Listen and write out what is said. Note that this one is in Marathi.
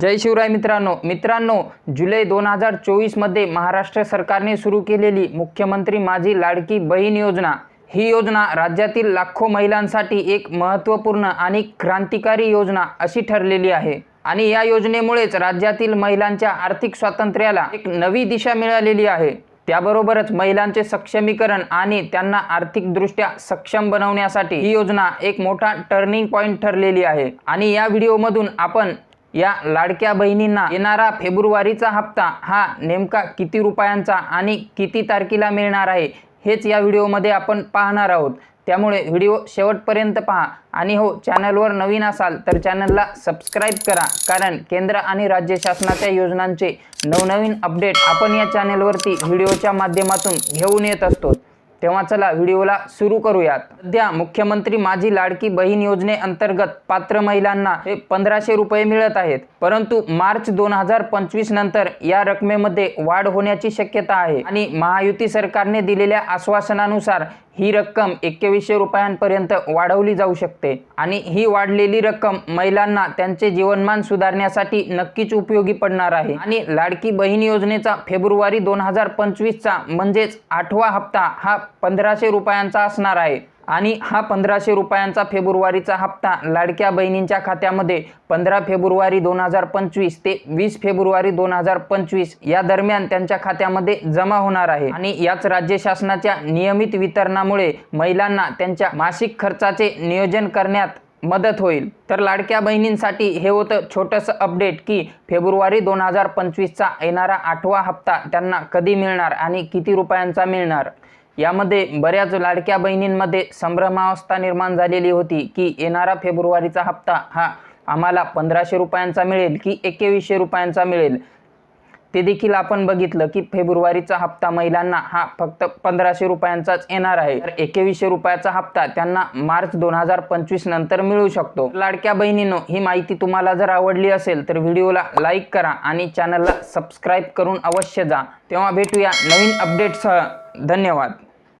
जय शिवराय मित्रांनो. मित्रांनो जुलै दोन हजार चोवीसमध्ये महाराष्ट्र सरकारने सुरू केलेली मुख्यमंत्री माझी लाडकी बहीण योजना. ही योजना राज्यातील लाखो महिलांसाठी एक महत्त्वपूर्ण आणि क्रांतिकारी योजना अशी ठरलेली आहे. आणि या योजनेमुळेच राज्यातील महिलांच्या आर्थिक स्वातंत्र्याला एक नवी दिशा मिळालेली आहे. त्याबरोबरच महिलांचे सक्षमीकरण आणि त्यांना आर्थिकदृष्ट्या सक्षम बनवण्यासाठी ही योजना एक मोठा टर्निंग पॉईंट ठरलेली आहे. आणि या व्हिडिओमधून आपण या लाडक्या बहिणींना येणारा फेब्रुवारीचा हप्ता हा नेमका किती रुपयांचा आणि किती तारखेला मिळणार आहे हेच या व्हिडिओमध्ये आपण पाहणार आहोत. त्यामुळे व्हिडिओ शेवटपर्यंत पहा. आणि हो चॅनलवर नवीन असाल तर चॅनलला सबस्क्राईब करा कारण केंद्र आणि राज्य शासनाच्या योजनांचे नवनवीन अपडेट आपण या चॅनलवरती व्हिडिओच्या माध्यमातून घेऊन येत असतो. तेव्हा चला व्हिडिओला सुरू करूयात. सध्या मुख्यमंत्री माझी लाडकी बहीण योजनेअंतर्गत पात्र महिलांना हे पंधराशे रुपये मिळत आहेत. परंतु मार्च दोन हजार पंचवीस नंतर या रकमेमध्ये वाढ होण्याची शक्यता आहे. आणि महायुती सरकारने दिलेल्या आश्वासनानुसार ही रक्कम एकवीसशे रुपयांपर्यंत वाढवली जाऊ शकते आणि ही वाढलेली रक्कम महिलांना त्यांचे जीवनमान सुधारण्यासाठी नक्कीच उपयोगी पडणार आहे. आणि लाडकी बहीण योजनेचा फेब्रुवारी दोन हजार पंचवीसचा म्हणजेच आठवा हप्ता हा पंधराशे रुपयांचा असणार आहे. आणि हा पंधराशे रुपयांचा फेब्रुवारीचा हप्ता लाडक्या बहिणींच्या खात्यामध्ये पंधरा फेब्रुवारी दोन हजार पंचवीस ते वीस फेब्रुवारी दोन हजार पंचवीस या दरम्यान त्यांच्या खात्यामध्ये जमा होणार आहे. आणि याच राज्य शासनाच्या नियमित वितरणामुळे महिलांना त्यांच्या मासिक खर्चाचे नियोजन करण्यात मदत होईल. तर लाडक्या बहिणींसाठी हे होतं छोटंसं अपडेट की फेब्रुवारी दोन हजार पंचवीसचा येणारा आठवा हप्ता त्यांना कधी मिळणार आणि किती रुपयांचा मिळणार? यामध्ये बऱ्याच लाडक्या बहिणींमध्ये संभ्रमावस्था निर्माण झालेली होती की येणारा फेब्रुवारीचा हप्ता हा आम्हाला पंधराशे रुपयांचा मिळेल की एकवीसशे रुपयांचा मिळेल? ते देखील आपण बघितलं की फेब्रुवारीचा हप्ता महिलांना हा फक्त पंधराशे रुपयांचाच येणार आहे. तर एकवीसशे रुपयाचा हप्ता त्यांना मार्च दोन हजार पंचवीस नंतर मिळू शकतो. लाडक्या बहिणींनो ही माहिती तुम्हाला जर आवडली असेल तर व्हिडिओला लाईक करा आणि चॅनलला सबस्क्राईब करून अवश्य जा. तेव्हा भेटूया नवीन अपडेटसह. धन्यवाद.